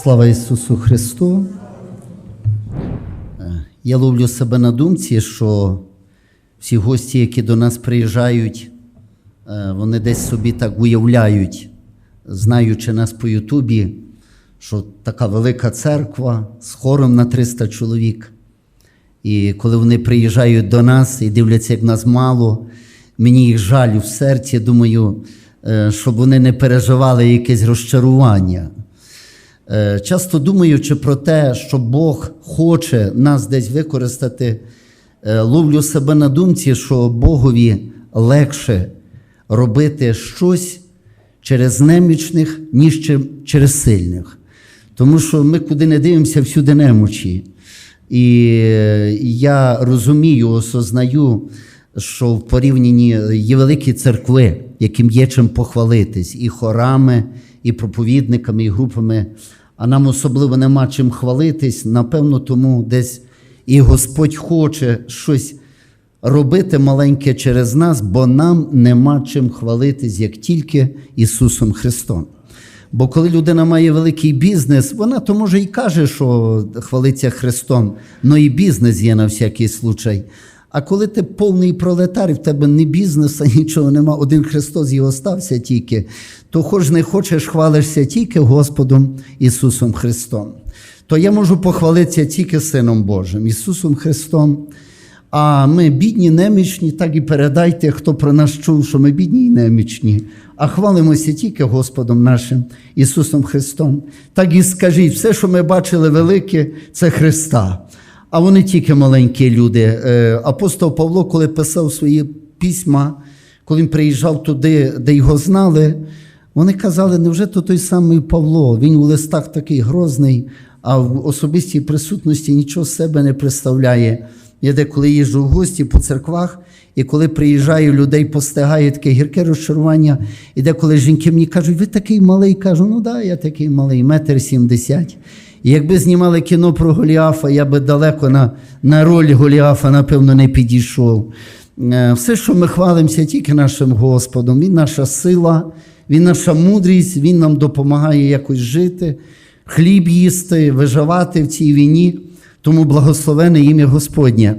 Слава Ісусу Христу. Е, Я ловлю себе на думці, що всі гості, які до нас приїжджають, е, вони десь собі так уявляють, знаючи нас по Ютубі, що така велика церква з хором на 300 чоловік. І коли вони приїжджають до нас і дивляться, як нас мало, мені їх жаль в серці, думаю, е, щоб вони не переживали якесь розчарування. Е, Часто думаючи про те, що Бог хоче нас десь використати, е, ловлю себе на думці, що Богові легше робити щось через немічних, ніж через сильних. Тому що ми куди не дивимося, всюди немочі. І е, я розумію, осознаю, що в порівнянні є великі церкви, яким є чим похвалитись, і хорами, і проповідниками, і групами. А нам особливо нема чим хвалитись. Напевно, тому десь і Господь хоче щось робити маленьке через нас, бо нам нема чим хвалитись, як тільки Ісусом Христом. Бо коли людина має великий бізнес, вона то може і каже, що хвалиться Христом, але і бізнес є на всякий случай. А коли ти повний пролетар, і в тебе ні бізнеса, нічого нема, один Христос і остався тільки, то хоч не хочеш, хвалишся тільки Господом Ісусом Христом. То я можу похвалитися тільки Сином Божим, Ісусом Христом. А ми бідні, немічні, так і передайте, хто про нас чув, що ми бідні і немічні, а хвалимося тільки Господом нашим Ісусом Христом. Так і скажіть, все, що ми бачили велике, це Христа. А вони тільки маленькі люди. Е, Апостол Павло, коли писав свої письма, коли він приїжджав туди, де його знали, вони казали, невже то той самий Павло? Він у листах такий грозний, а в особистій присутності нічого з себе не представляє. Я деколи їжджу в гості по церквах, і коли приїжджаю, людей постигає таке гірке розчарування. І деколи жінки мені кажуть, ви такий малий, кажу, ну да, я такий малий, метр сімдесят. Якби знімали кіно про Голіафа, я би далеко на, на роль Голіафа, напевно, не підійшов. Е, Все, що ми хвалимося, тільки нашим Господом. Він наша сила, Він наша мудрість, Він нам допомагає якось жити, хліб їсти, виживати в цій війні. Тому благословене ім'я Господнє.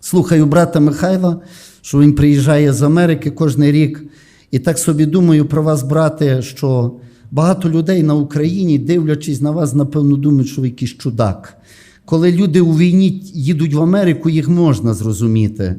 Слухаю брата Михайла, що він приїжджає з Америки кожен рік. І так собі думаю про вас, брате, що багато людей на Україні, дивлячись на вас, напевно, думають, що ви якийсь чудак. Коли люди у війні їдуть в Америку, їх можна зрозуміти.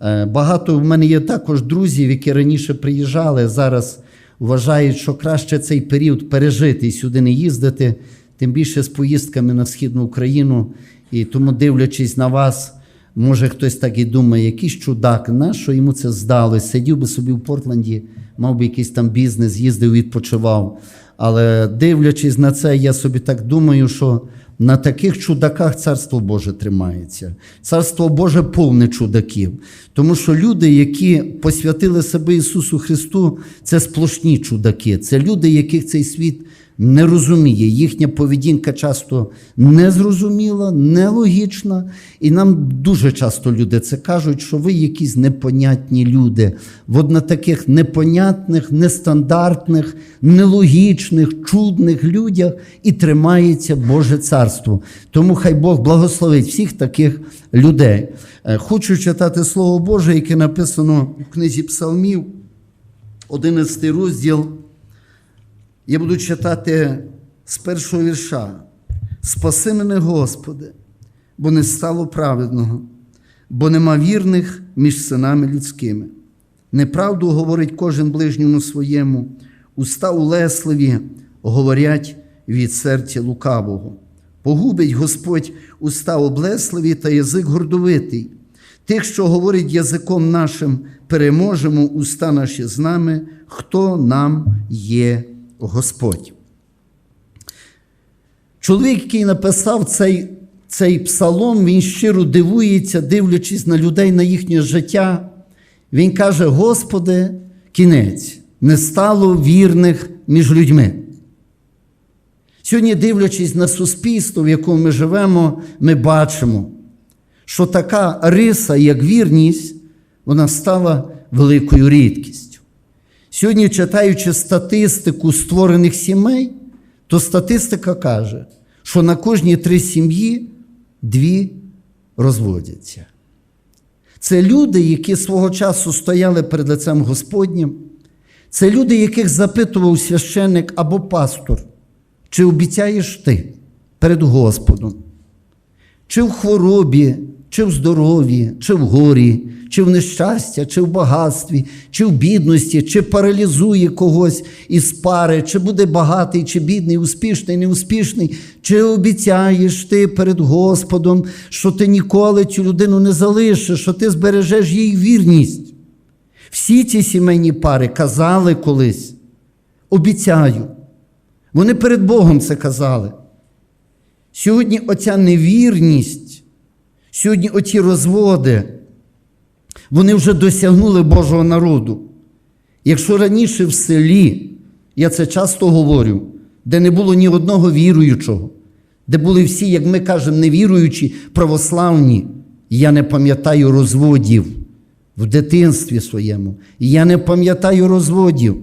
Е, Багато в мене є також друзів, які раніше приїжджали, зараз вважають, що краще цей період пережити і сюди не їздити, тим більше з поїздками на Східну Україну. І тому, дивлячись на вас, може хтось так і думає, якийсь чудак, на що йому це здалось? Сидів би собі в Портленді, мав би якийсь там бізнес, їздив, відпочивав. Але дивлячись на це, я собі так думаю, що на таких чудаках царство Боже тримається. Царство Боже повне чудаків. Тому що люди, які посвятили себе Ісусу Христу, це сплошні чудаки. Це люди, яких цей світ не розуміє. Їхня поведінка часто незрозуміла, нелогічна. І нам дуже часто люди це кажуть, що ви якісь непонятні люди. От на таких непонятних, нестандартних, нелогічних, чудних людях і тримається Боже царство. Тому хай Бог благословить всіх таких людей. Е, Хочу читати Слово Боже, яке написано в книзі Псалмів, 11 розділ. Я буду читати з першого вірша. Спаси мене, Господи, бо не стало праведного, бо нема вірних між синами людськими. Неправду говорить кожен ближньому своєму, уста улесливі говорять від серця лукавого. Погубить Господь уста облесливі та язик гордовитий. Тих, що говорить язиком нашим, переможемо уста наші з нами, хто нам є Господь. Чоловік, який написав цей, цей псалом, він щиро дивується, дивлячись на людей, на їхнє життя. Він каже: Господи, кінець, не стало вірних між людьми. Сьогодні, дивлячись на суспільство, в якому ми живемо, ми бачимо, що така риса, як вірність, вона стала великою рідкістю. Сьогодні, читаючи статистику створених сімей, то статистика каже, що на кожні три сім'ї дві розводяться. Це люди, які свого часу стояли перед лицем Господнім. Це люди, яких запитував священник або пастор, чи обіцяєш ти перед Господом, чи в хворобі, чи в здоров'ї, чи в горі, чи в нещастя, чи в багатстві, чи в бідності, чи паралізує когось із пари, чи буде багатий, чи бідний, успішний, неуспішний, чи обіцяєш ти перед Господом, що ти ніколи цю людину не залишиш, що ти збережеш їй вірність. Всі ці сімейні пари казали колись, обіцяю. Вони перед Богом це казали. Сьогодні оця невірність, сьогодні оці розводи, вони вже досягнули Божого народу. Якщо раніше в селі, я це часто говорю, де не було ні одного віруючого, де були всі, як ми кажемо, невіруючі, православні, я не пам'ятаю розводів в дитинстві своєму. Я не пам'ятаю розводів.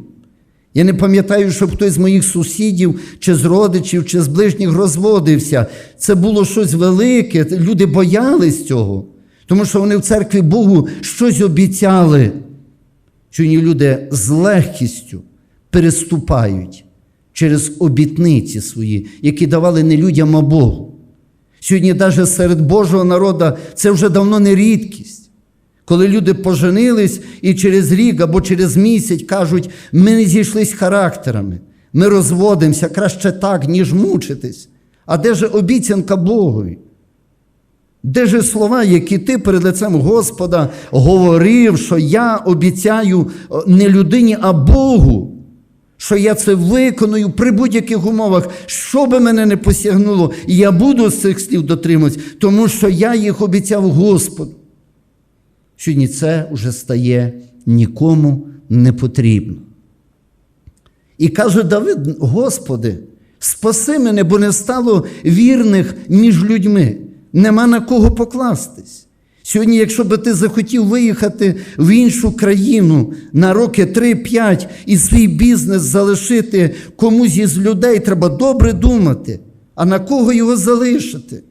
Я не пам'ятаю, щоб хтось з моїх сусідів, чи з родичів, чи з ближніх розводився. Це було щось велике. Люди боялись цього, тому що вони в церкві Богу щось обіцяли. Сьогодні люди з легкістю переступають через обітниці свої, які давали не людям, а Богу. Сьогодні, навіть серед Божого народу, це вже давно не рідкість. Коли люди поженились і через рік або через місяць кажуть, ми не зійшлись характерами, ми розводимося краще так, ніж мучитись. А де же обіцянка Богові? Де же слова, які ти перед лицем Господа говорив, що я обіцяю не людині, а Богу, що я це виконую при будь-яких умовах, що би мене не посягнуло, я буду з цих слів дотримуватись, тому що я їх обіцяв Господу. Сьогодні це вже стає нікому не потрібно. І каже Давид: Господи, спаси мене, бо не стало вірних між людьми, нема на кого покластись. Сьогодні, якщо би ти захотів виїхати в іншу країну на роки 3-5 і свій бізнес залишити комусь із людей, треба добре думати, а на кого його залишити.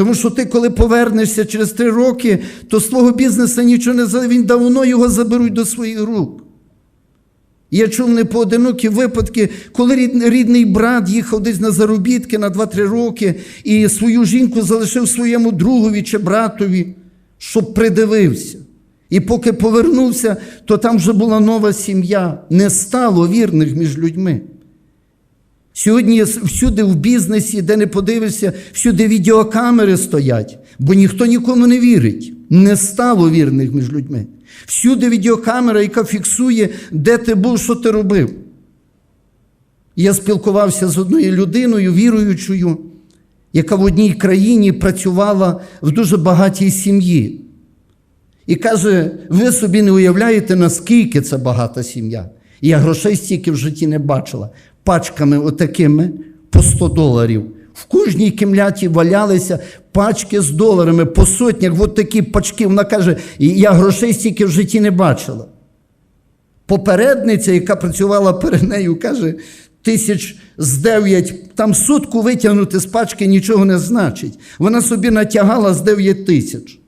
Тому що ти, коли повернешся через три роки, то з твого бізнесу нічого не залишить, він давно його заберуть до своїх рук. Я чув непоодинокі випадки, коли рідний брат їхав десь на заробітки на 2-3 роки і свою жінку залишив своєму другові чи братові, щоб придивився. І поки повернувся, то там вже була нова сім'я, не стало вірних між людьми. Сьогодні всюди в бізнесі, де не подивишся, всюди відеокамери стоять, бо ніхто нікому не вірить. Не стало вірних між людьми. Всюди відеокамера, яка фіксує, де ти був, що ти робив. Я спілкувався з одною людиною, віруючою, яка в одній країні працювала в дуже багатій сім'ї. І каже: ви собі не уявляєте, наскільки це багата сім'я. Я грошей стільки в житті не бачила пачками отакими по 100 доларів. В кожній кімнаті валялися пачки з доларами по сотнях, от такі пачки. Вона каже, я грошей стільки в житті не бачила. Попередниця, яка працювала перед нею, каже, тисяч з дев'ять, там сутку витягнути з пачки нічого не значить. Вона собі натягала з дев'ять тисяч.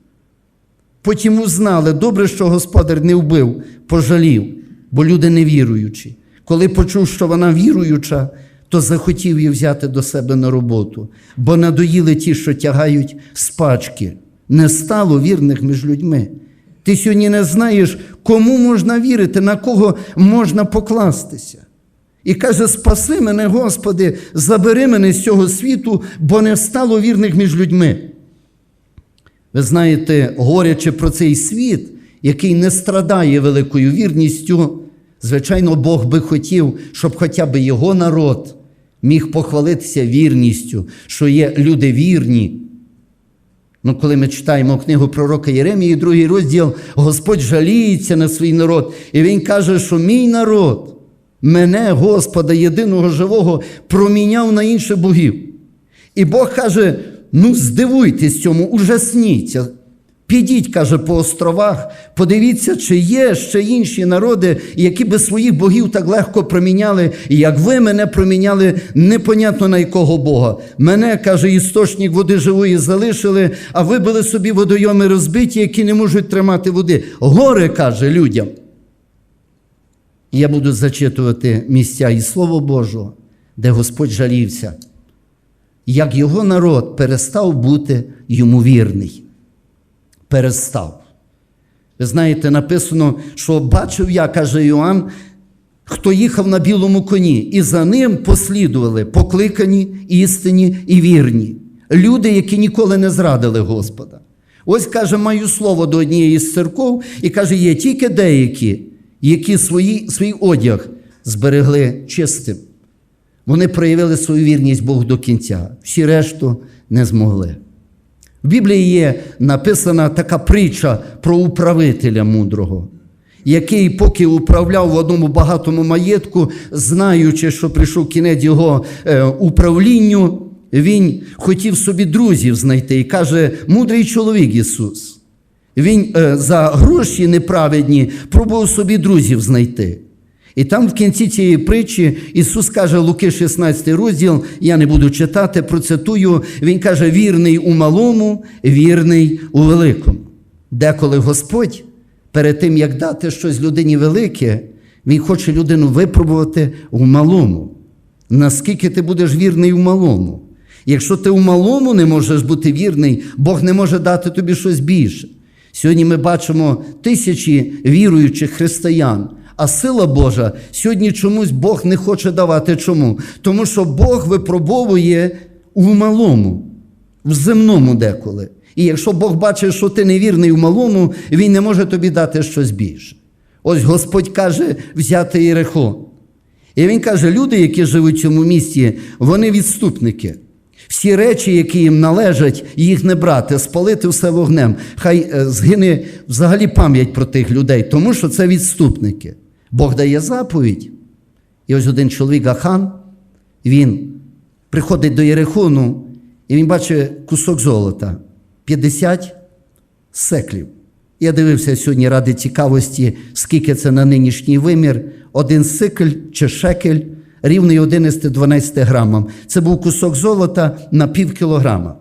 Потім узнали, добре, що господар не вбив, пожалів, бо люди не віруючі. Коли почув, що вона віруюча, то захотів її взяти до себе на роботу, бо надоїли ті, що тягають спачки. Не стало вірних між людьми. Ти сьогодні не знаєш, кому можна вірити, на кого можна покластися. І каже: Спаси мене, Господи, забери мене з цього світу, бо не стало вірних між людьми. Ви знаєте, говорячи про цей світ, який не страдає великою вірністю, Звичайно, Бог би хотів, щоб хоча б його народ міг похвалитися вірністю, що є люди вірні. Ну, коли ми читаємо книгу пророка Єремії, другий розділ, Господь жаліється на свій народ, і Він каже, що мій народ, мене, Господа, єдиного живого, проміняв на інших богів. І Бог каже: ну, здивуйтесь цьому, ужасніться. Підіть, каже, по островах, подивіться, чи є ще інші народи, які би своїх богів так легко проміняли, і як ви мене проміняли, непонятно на якого Бога. Мене, каже, істочник води живої залишили, а вибили собі водойоми розбиті, які не можуть тримати води. Горе, каже людям. Я буду зачитувати місця із Слова Божого, де Господь жалівся, як його народ перестав бути йому вірний. Перестав. Ви знаєте, написано, що бачив я, каже Іоанн, хто їхав на білому коні, і за ним послідували покликані, істинні і вірні. Люди, які ніколи не зрадили Господа. Ось каже, маю слово до однієї з церков, і каже, є тільки деякі, які свої, свій одяг зберегли чистим. Вони проявили свою вірність Богу до кінця. Всі решту не змогли. В Біблії є написана така притча про управителя мудрого, який, поки управляв в одному багатому маєтку, знаючи, що прийшов кінець його е, управлінню, він хотів собі друзів знайти і каже: мудрий чоловік Ісус. Він е, за гроші неправедні пробував собі друзів знайти. І там в кінці цієї притчі Ісус каже, Луки 16 розділ, я не буду читати, процитую, Він каже, вірний у малому, вірний у великому. Деколи Господь, перед тим, як дати щось людині велике, Він хоче людину випробувати у малому. Наскільки ти будеш вірний у малому? Якщо ти у малому не можеш бути вірний, Бог не може дати тобі щось більше. Сьогодні ми бачимо тисячі віруючих християн. А сила Божа сьогодні чомусь Бог не хоче давати. Чому? Тому що Бог випробовує у малому, в земному деколи. І якщо Бог бачить, що ти невірний у малому, Він не може тобі дати щось більше. Ось Господь каже взяти Єрихон. І він каже: люди, які живуть в цьому місті, вони відступники. Всі речі, які їм належать, їх не брати, спалити все вогнем. Хай е, згине взагалі пам'ять про тих людей, тому що це відступники. Бог дає заповідь. І ось один чоловік Ахан, він приходить до Єрихону, і він бачить кусок золота 50 секлів. Я дивився сьогодні ради цікавості, скільки це на нинішній вимір. Один сикль чи шекель рівний 11-12 грамам. Це був кусок золота на пів кілограма.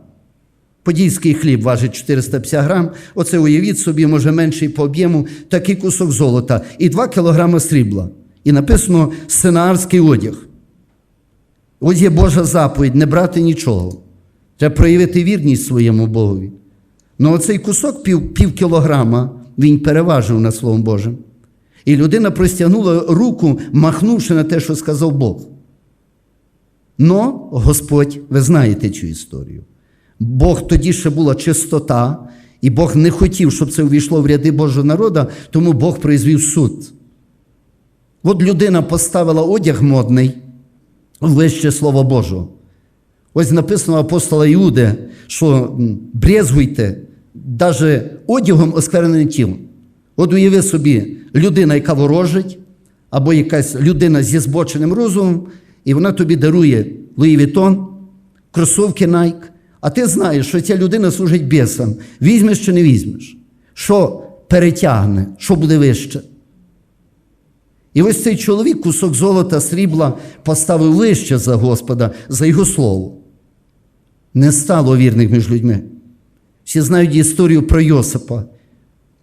Подільський хліб важить 450 грам. Оце уявіть собі, може менший по об'єму, такий кусок золота і 2 кілограми срібла. І написано сценарський одяг. Ось є Божа заповідь не брати нічого. Треба проявити вірність своєму Богові. Ну оцей кусок пів, пів кілограма він переважив над Словом Божим. І людина простягнула руку, махнувши на те, що сказав Бог. Но Господь, ви знаєте цю історію. Бог тоді ще була чистота, і Бог не хотів, щоб це увійшло в ряди Божого народу, тому Бог призвів суд. От людина поставила одяг модний вище Слова Божого. Ось написано апостола Іуди, що брезгуйте навіть одягом оскверненим тілом. От уяви собі, людина, яка ворожить, або якась людина зі збоченим розумом, і вона тобі дарує Луї Вітон, кросовки Nike, а ти знаєш, що ця людина служить бісам. Візьмеш чи не візьмеш? Що перетягне, що буде вище? І ось цей чоловік кусок золота, срібла поставив вище за Господа, за його слово. Не стало вірних між людьми. Всі знають історію про Йосипа.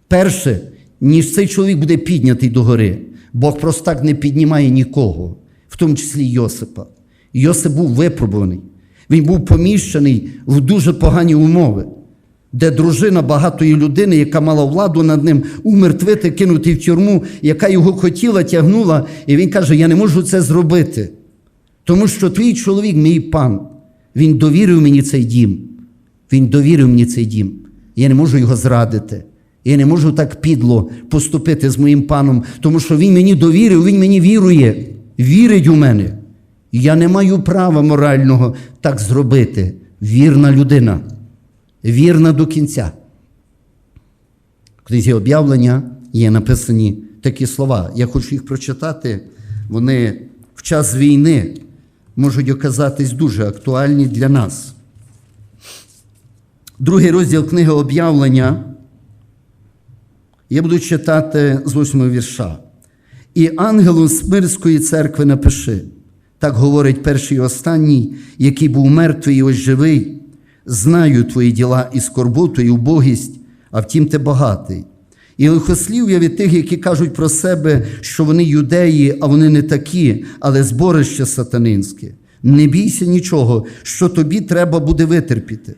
Перше, ніж цей чоловік буде піднятий до гори, Бог просто так не піднімає нікого, в тому числі Йосипа. Йосип був випробуваний. Він був поміщений в дуже погані умови, де дружина багатої людини, яка мала владу над ним, умертвити, кинути в тюрму, яка його хотіла, тягнула, і він каже: Я не можу це зробити. Тому що твій чоловік, мій пан, він довірив мені цей дім. Він довірив мені цей дім. Я не можу його зрадити. Я не можу так підло поступити з моїм паном, тому що він мені довірив, він мені вірує, вірить у мене. Я не маю права морального так зробити. Вірна людина, вірна до кінця. В книзі об'явлення є написані такі слова. Я хочу їх прочитати. Вони в час війни можуть оказатись дуже актуальні для нас. Другий розділ книги об'явлення Я буду читати з восьмого вірша. І ангелу Смирської церкви напиши, так говорить перший і останній, який був мертвий і ось живий. Знаю твої діла і скорботу, і убогість, а втім ти багатий. І лихослів'я від тих, які кажуть про себе, що вони юдеї, а вони не такі, але зборище сатанинське. Не бійся нічого, що тобі треба буде витерпіти.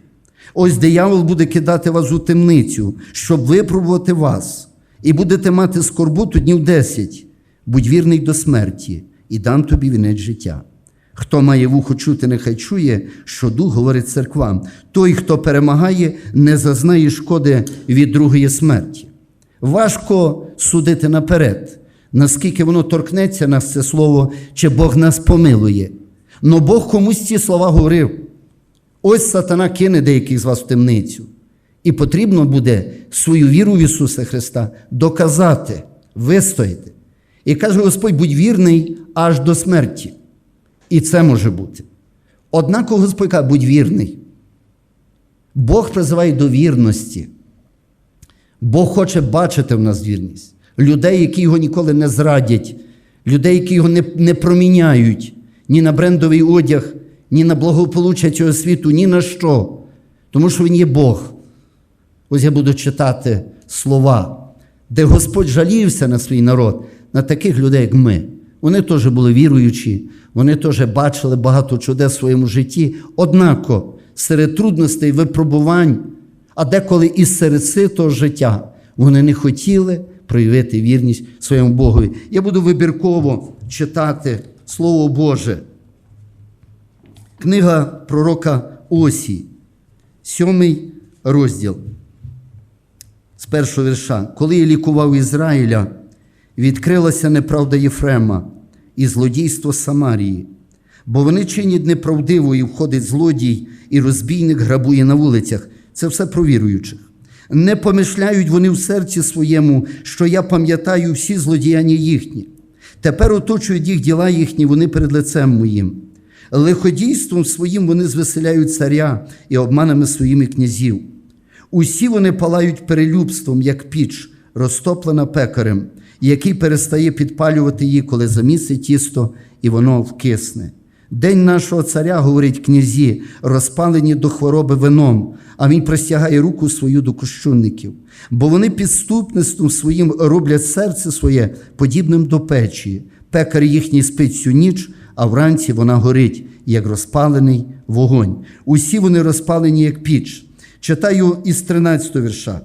Ось диявол буде кидати вас у темницю, щоб випробувати вас, і будете мати скорботу днів десять. Будь вірний до смерті, і дам тобі вінець життя. Хто має вухо чути, нехай чує, що дух говорить церквам. Той, хто перемагає, не зазнає шкоди від другої смерті. Важко судити наперед, наскільки воно торкнеться нас це слово, чи Бог нас помилує. Но Бог комусь ці слова говорив. Ось сатана кине деяких з вас в темницю. І потрібно буде свою віру в Ісуса Христа доказати, вистояти. І каже Господь, будь вірний аж до смерті. І це може бути. Однако Господь каже, будь вірний. Бог призиває до вірності. Бог хоче бачити в нас вірність. Людей, які його ніколи не зрадять, людей, які його не, не проміняють ні на брендовий одяг, ні на благополуччя цього світу, ні на що. Тому що Він є Бог. Ось я буду читати слова, де Господь жалівся на свій народ, на таких людей, як ми. Вони теж були віруючі, вони теж бачили багато чудес в своєму житті. Однако серед трудностей, випробувань, а деколи і серед ситого життя, вони не хотіли проявити вірність своєму Богові. Я буду вибірково читати Слово Боже. Книга пророка Осі, сьомий розділ. З першого вірша. Коли я лікував Ізраїля, відкрилася неправда Єфрема і злодійство Самарії, бо вони чинять неправдиво і входить злодій, і розбійник грабує на вулицях. Це все про віруючих. Не помишляють вони в серці своєму, що я пам'ятаю всі злодіяння їхні. Тепер оточують їх діла їхні, вони перед лицем моїм. Лиходійством своїм вони звеселяють царя і обманами своїми князів. Усі вони палають перелюбством, як піч, розтоплена пекарем, який перестає підпалювати її, коли замісить тісто, і воно вкисне. День нашого царя, говорять князі, розпалені до хвороби вином, а він простягає руку свою до кощунників, бо вони підступництвом своїм роблять серце своє подібним до печі. Пекар їхній спить всю ніч, а вранці вона горить, як розпалений вогонь. Усі вони розпалені, як піч. Читаю із 13 вірша.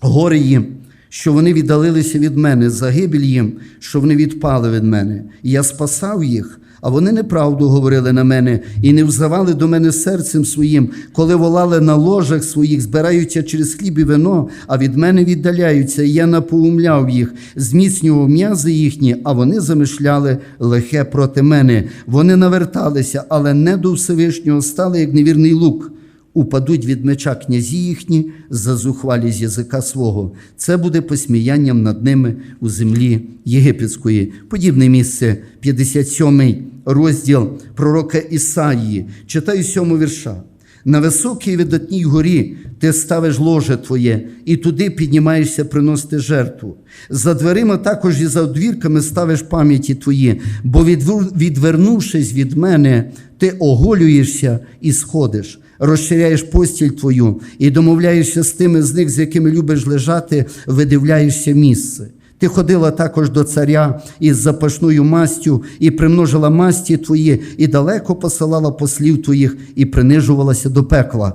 Горе їм, що вони віддалилися від мене, загибель їм, що вони відпали від мене. І я спасав їх, а вони неправду говорили на мене і не взивали до мене серцем своїм, коли волали на ложах своїх, збираються через хліб і вино, а від мене віддаляються. І я напоумляв їх, зміцнював м'язи їхні, а вони замишляли лихе проти мене. Вони наверталися, але не до Всевишнього стали, як невірний лук упадуть від меча князі їхні за зухвалість язика свого. Це буде посміянням над ними у землі єгипетської. Подібне місце, 57 розділ пророка Ісаїї. Читаю сьому вірша. На високій видатній горі ти ставиш ложе твоє, і туди піднімаєшся приносити жертву. За дверима також і за одвірками ставиш пам'яті твої, бо відвернувшись від мене, ти оголюєшся і сходиш, розширяєш постіль твою і домовляєшся з тими з них, з якими любиш лежати, видивляєшся місце. Ти ходила також до царя із запашною мастю і примножила масті твої, і далеко посилала послів твоїх, і принижувалася до пекла.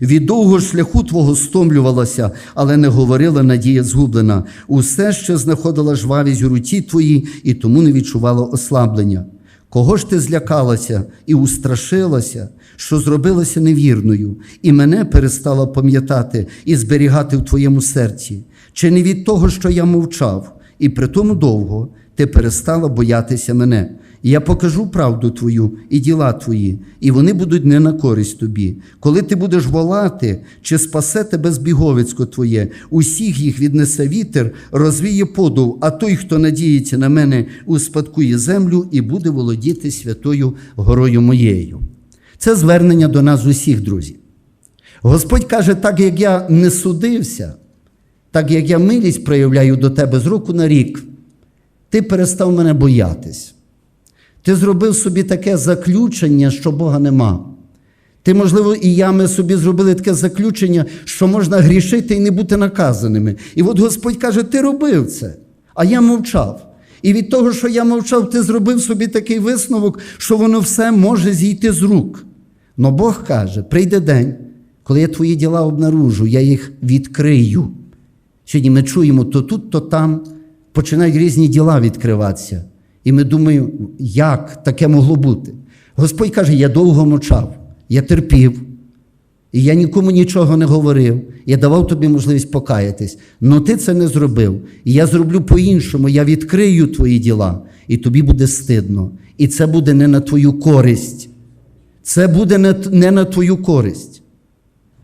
Від довгого шляху твого стомлювалася, але не говорила надія згублена. Усе ще знаходила жвавість у руці твоїй, і тому не відчувала ослаблення. Кого ж ти злякалася і устрашилася, що зробилася невірною, і мене перестала пам'ятати і зберігати в твоєму серці? Чи не від того, що я мовчав, і при тому довго ти перестала боятися мене? І Я покажу правду твою і діла твої, і вони будуть не на користь тобі. Коли ти будеш волати, чи спасе тебе збіговицько твоє, усіх їх віднесе вітер, розвіє подув, а той, хто надіється на мене, успадкує землю і буде володіти святою горою моєю. Це звернення до нас усіх, друзі. Господь каже, так як я не судився, так як я милість проявляю до тебе з року на рік, ти перестав мене боятись. Ти зробив собі таке заключення, що Бога нема. Ти, можливо, і я ми собі зробили таке заключення, що можна грішити і не бути наказаними. І от Господь каже: ти робив це, а я мовчав. І від того, що я мовчав, ти зробив собі такий висновок, що воно все може зійти з рук. Но Бог каже: прийде день, коли я твої діла обнаружу, я їх відкрию. Сьогодні ми чуємо то тут, то там починають різні діла відкриватися. І ми думаємо, як таке могло бути? Господь каже: я довго мовчав, я терпів, і я нікому нічого не говорив. Я давав тобі можливість покаятись. Но ти це не зробив. І я зроблю по-іншому, я відкрию твої діла, і тобі буде стидно. І це буде не на твою користь. Це буде не на твою користь.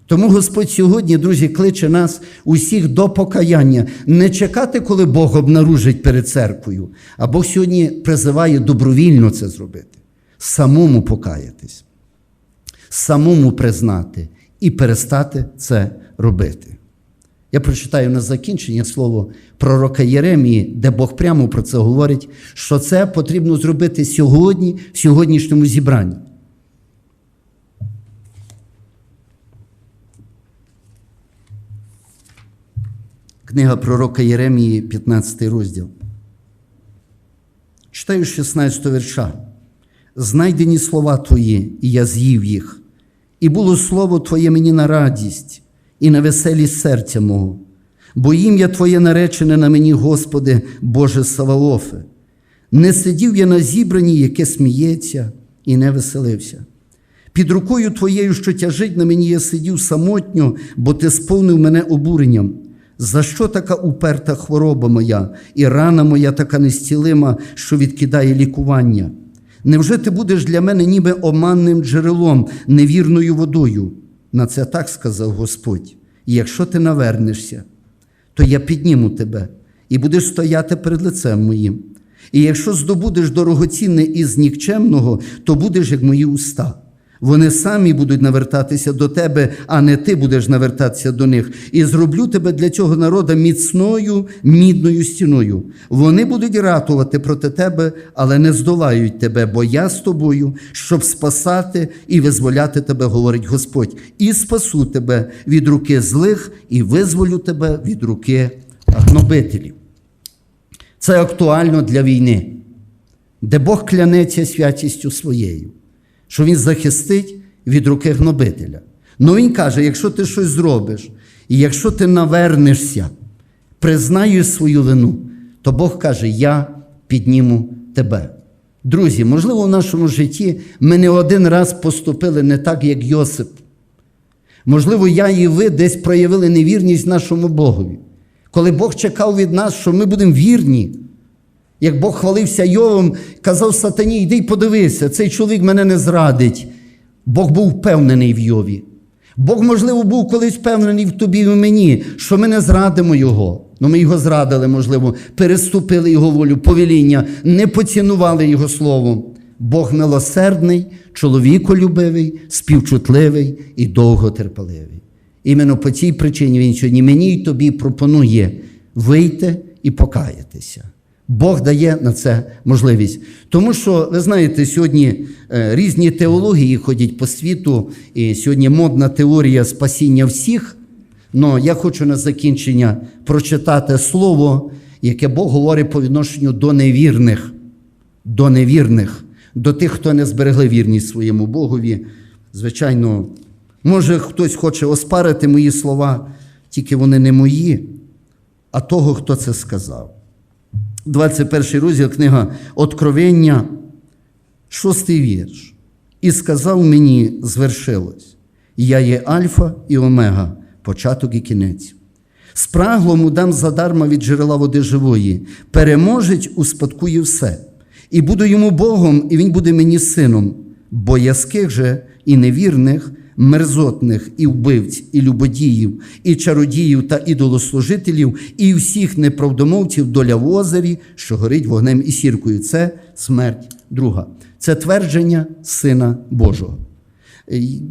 Тому Господь сьогодні, друзі, кличе нас усіх до покаяння, не чекати, коли Бог обнаружить перед церквою, а Бог сьогодні призиває добровільно це зробити, самому покаятись, самому признати і перестати це робити. Я прочитаю на закінчення слово пророка Єремії, де Бог прямо про це говорить, що це потрібно зробити сьогодні, в сьогоднішньому зібранні. Книга пророка Єремії, 15 розділ. Читаю 16 вірша. Знайдені слова твої, і я з'їв їх, і було слово Твоє мені на радість і на веселість серця мого, бо ім'я Твоє наречене на мені, Господи, Боже Саваофе. Не сидів я на зібранні, яке сміється, і не веселився. Під рукою Твоєю, що тяжить на мені, я сидів самотньо, бо Ти сповнив мене обуренням. За що така уперта хвороба моя, і рана моя така нестілима, що відкидає лікування? Невже ти будеш для мене ніби оманним джерелом, невірною водою? На це так сказав Господь. І якщо ти навернешся, то я підніму тебе і будеш стояти перед лицем моїм. І якщо здобудеш дорогоцінне із нікчемного, то будеш як мої уста. Вони самі будуть навертатися до тебе, а не ти будеш навертатися до них. І зроблю тебе для цього народа міцною мідною стіною. Вони будуть ратувати проти тебе, але не здолають тебе, бо я з тобою, щоб спасати і визволяти тебе, говорить Господь, і спасу тебе від руки злих, і визволю тебе від руки гнобителів. Це актуально для війни, де Бог клянеться святістю своєю що він захистить від руки гнобителя. Ну він каже: якщо ти щось зробиш, і якщо ти навернешся, признаєш свою вину, то Бог каже: Я підніму тебе. Друзі, можливо, в нашому житті ми не один раз поступили не так, як Йосип. Можливо, я і ви десь проявили невірність нашому Богові. Коли Бог чекав від нас, що ми будемо вірні. Як Бог хвалився Йовом, казав сатані, йди подивися, цей чоловік мене не зрадить. Бог був впевнений в Йові. Бог, можливо, був колись впевнений в тобі і в мені, що ми не зрадимо Його. Ну ми його зрадили, можливо, переступили його волю, повеління, не поцінували Його словом. Бог милосердний, чоловіколюбивий, співчутливий і довготерпеливий. Іменно по цій причині Він сьогодні мені і тобі пропонує вийти і покаятися. Бог дає на це можливість. Тому що, ви знаєте, сьогодні е, різні теології ходять по світу, і сьогодні модна теорія спасіння всіх. Але я хочу на закінчення прочитати слово, яке Бог говорить по відношенню до невірних, до невірних, до тих, хто не зберегли вірність своєму Богові. Звичайно, може хтось хоче оспарити мої слова, тільки вони не мої, а того, хто це сказав. 21 розділ книга Откровення, шостий вірш. І сказав мені, звершилось, я є Альфа і Омега, початок і кінець. Спраглому дам задарма від джерела води живої, переможець успадкує все, і буду йому Богом, і він буде мені сином, боязких же і невірних, мерзотних і вбивць, і любодіїв, і чародіїв та ідолослужителів, і всіх неправдомовців доля в озері, що горить вогнем і сіркою. Це смерть друга. Це твердження Сина Божого.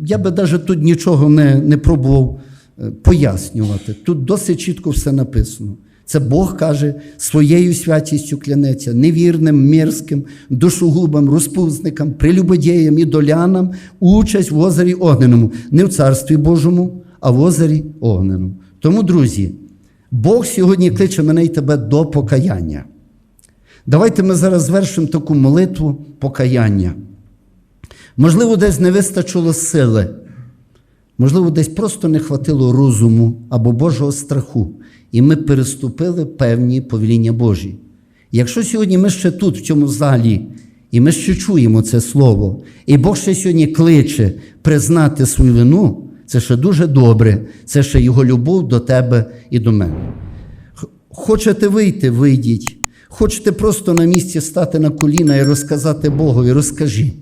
Я би навіть тут нічого не, не пробував е, пояснювати. Тут досить чітко все написано. Це Бог каже, своєю святістю клянеться невірним, мирським, душогубам, розпусникам, прелюбодіям долянам участь в озері Огненому, не в Царстві Божому, а в озері Огненому. Тому, друзі, Бог сьогодні кличе мене і тебе до покаяння. Давайте ми зараз звершимо таку молитву покаяння. Можливо, десь не вистачило сили, можливо, десь просто не хватило розуму або Божого страху, і ми переступили певні повеління Божі. Якщо сьогодні ми ще тут, в цьому залі, і ми ще чуємо це слово, і Бог ще сьогодні кличе признати свою вину, це ще дуже добре, це ще Його любов до тебе і до мене. Хочете вийти, вийдіть. Хочете просто на місці стати на коліна і розказати Богові, розкажіть.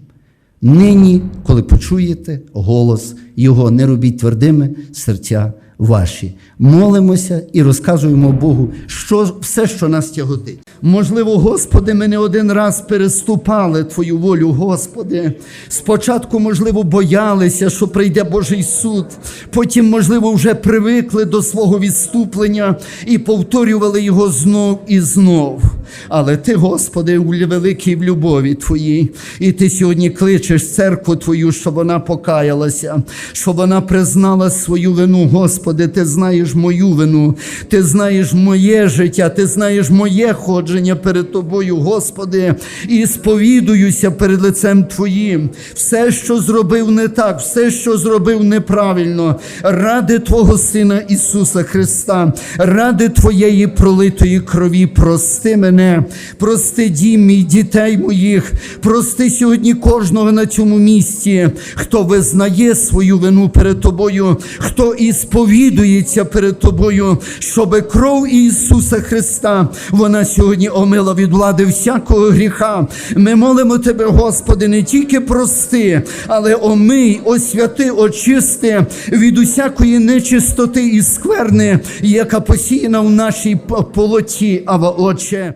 Нині, коли почуєте голос Його, не робіть твердими серця ваші. Молимося і розказуємо Богу, що все, що нас тяготить. Можливо, Господи, ми не один раз переступали Твою волю, Господи. Спочатку, можливо, боялися, що прийде Божий суд. Потім, можливо, вже привикли до свого відступлення і повторювали його знов і знов. Але Ти, Господи, у великій в любові Твоїй, і Ти сьогодні кличеш церкву Твою, щоб вона покаялася, щоб вона признала свою вину. Господи, Ти знаєш мою вину, Ти знаєш моє життя, Ти знаєш моє ходження перед Тобою, Господи, і сповідуюся перед лицем Твоїм. Все, що зробив не так, все, що зробив неправильно, ради Твого Сина Ісуса Христа, ради Твоєї пролитої крові, прости мене, прости дім мій, дітей моїх, прости сьогодні кожного на цьому місці, хто визнає свою вину перед Тобою, хто і сповідується перед Тобою, щоби кров Ісуса Христа, вона сьогодні омила від влади всякого гріха. Ми молимо Тебе, Господи, не тільки прости, але омий, освяти, очисти від усякої нечистоти і скверни, яка посіяна в нашій полоті, Ава Отче.